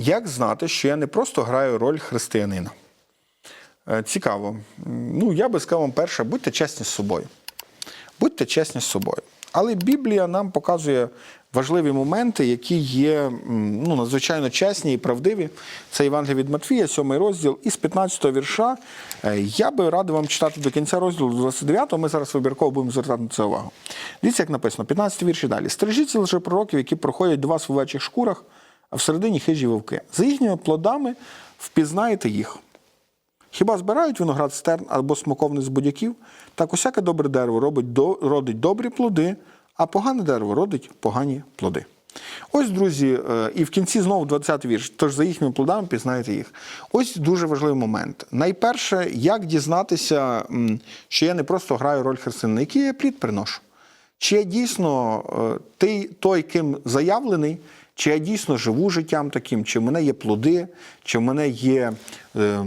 Як знати, що я не просто граю роль християнина? Е, Цікаво. Ну, я би сказав вам перше, будьте чесні з собою. Будьте чесні з собою. Але Біблія нам показує важливі моменти, які є ну, надзвичайно чесні і правдиві. Це Євангелія від Матвія, 7 розділ, із 15 вірша. Е, Я би радив вам читати до кінця розділу 29-го. ми зараз вибірково будемо звертати на це увагу. Дивіться, як написано, 15 вірш і далі. Стережіться лише пророків, які проходять до вас в овечих шкурах, а всередині хижі вовки. За їхніми плодами впізнаєте їх. Хіба збирають виноград з терн або смоковник з будяків? Так усяке добре дерево робить до, родить добрі плоди, а погане дерево родить погані плоди. Ось, друзі, е, і в кінці знову 20-й вірш. Тож за їхніми плодами пізнаєте їх. Ось дуже важливий момент. Найперше, як дізнатися, що я не просто граю роль християнина, який я плід приношу. Чи я дійсно е, той, ким заявлений, чи я дійсно живу життям таким, чи в мене є плоди, чи в мене є е,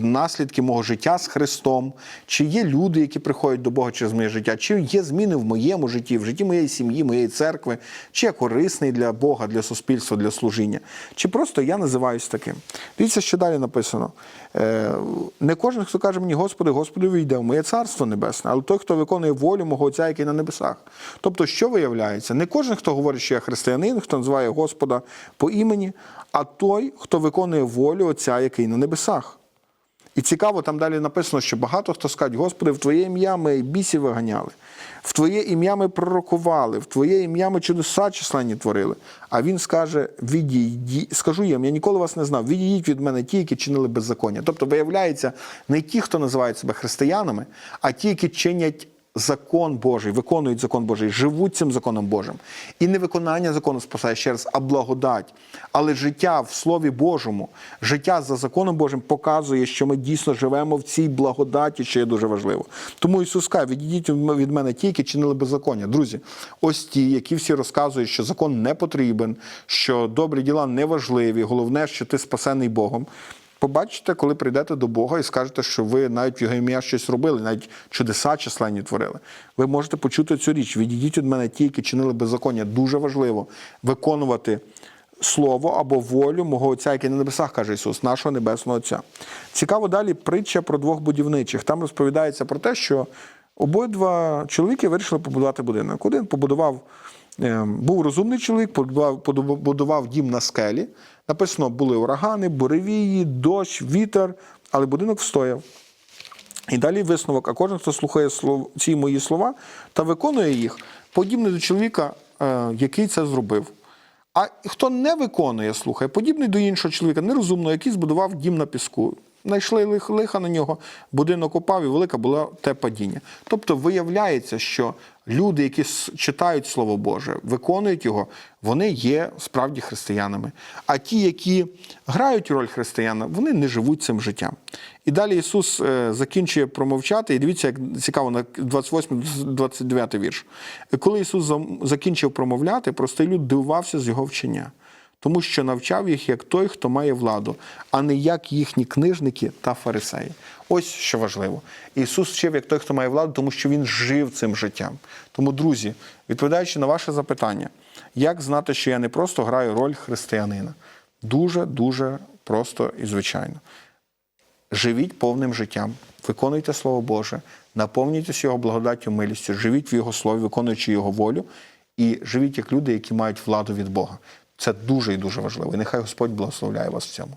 наслідки мого життя з Христом, чи є люди, які приходять до Бога через моє життя, чи є зміни в моєму житті, в житті моєї сім'ї, моєї церкви, чи я корисний для Бога, для суспільства, для служіння, чи просто я називаюсь таким. Дивіться, що далі написано. Е, Не кожен, хто каже мені, Господи, Господи, війде в моє царство небесне, але той, хто виконує волю мого Отця, який на небесах. Тобто, що виявляється? Не кожен, хто говорить, що я християнин, хто називає Господа по імені, а той, хто виконує волю Отця, який на небесах. І цікаво, там далі написано, що багато хто скаже, Господи, в Твоє ім'я ми бісів виганяли, в Твоє ім'я ми пророкували, в Твоє ім'я ми чудеса численні творили. А він скаже: відійдіть, скажу їм, я ніколи вас не знав, відійдіть від мене ті, які чинили беззаконня. Тобто, виявляється, не ті, хто називають себе християнами, а ті, які чинять закон Божий, виконують закон Божий, живуть цим законом Божим. І не виконання закону спасає ще раз, а благодать. Але життя в Слові Божому, життя за законом Божим показує, що ми дійсно живемо в цій благодаті, що є дуже важливо. Тому Ісус каже, відійдіть від мене ті, які чинили беззаконня. Друзі, ось ті, які всі розказують, що закон не потрібен, що добрі діла не важливі, головне, що ти спасений Богом. Побачите, коли прийдете до Бога і скажете, що ви навіть в його ім'я щось робили, навіть чудеса численні творили. Ви можете почути цю річ. Відійдіть від мене ті, які чинили беззаконня. Дуже важливо виконувати слово або волю мого Отця, який на небесах, каже Ісус, нашого небесного Отця. Цікаво далі притча про двох будівничих. Там розповідається про те, що обидва чоловіки вирішили побудувати будинок. Один побудував. Е, Був розумний чоловік, побудував, дім на скелі. Написано, були урагани, буревії, дощ, вітер, але будинок встояв. І далі висновок. А кожен, хто слухає ці мої слова та виконує їх, подібний до чоловіка, е, який це зробив. А хто не виконує, слухає, подібний до іншого чоловіка, нерозумного, який збудував дім на піску. Знайшли лих- лиха на нього, будинок упав, і велика була те падіння. Тобто виявляється, що люди, які читають Слово Боже, виконують його, вони є справді християнами. А ті, які грають роль християна, вони не живуть цим життям. І далі Ісус е, закінчує промовчати, і дивіться, як цікаво, на 28-29 вірш. Коли Ісус закінчив промовляти, простий люд дивувався з його вчення тому що навчав їх як той, хто має владу, а не як їхні книжники та фарисеї. Ось що важливо. Ісус вчив як той, хто має владу, тому що Він жив цим життям. Тому, друзі, відповідаючи на ваше запитання, як знати, що я не просто граю роль християнина? Дуже дуже просто і звичайно. Живіть повним життям, виконуйте Слово Боже, наповнюйтесь Його благодаттю, милістю, живіть в Його слові, виконуючи Його волю, і живіть як люди, які мають владу від Бога. Це дуже і дуже важливо. І нехай Господь благословляє вас в цьому.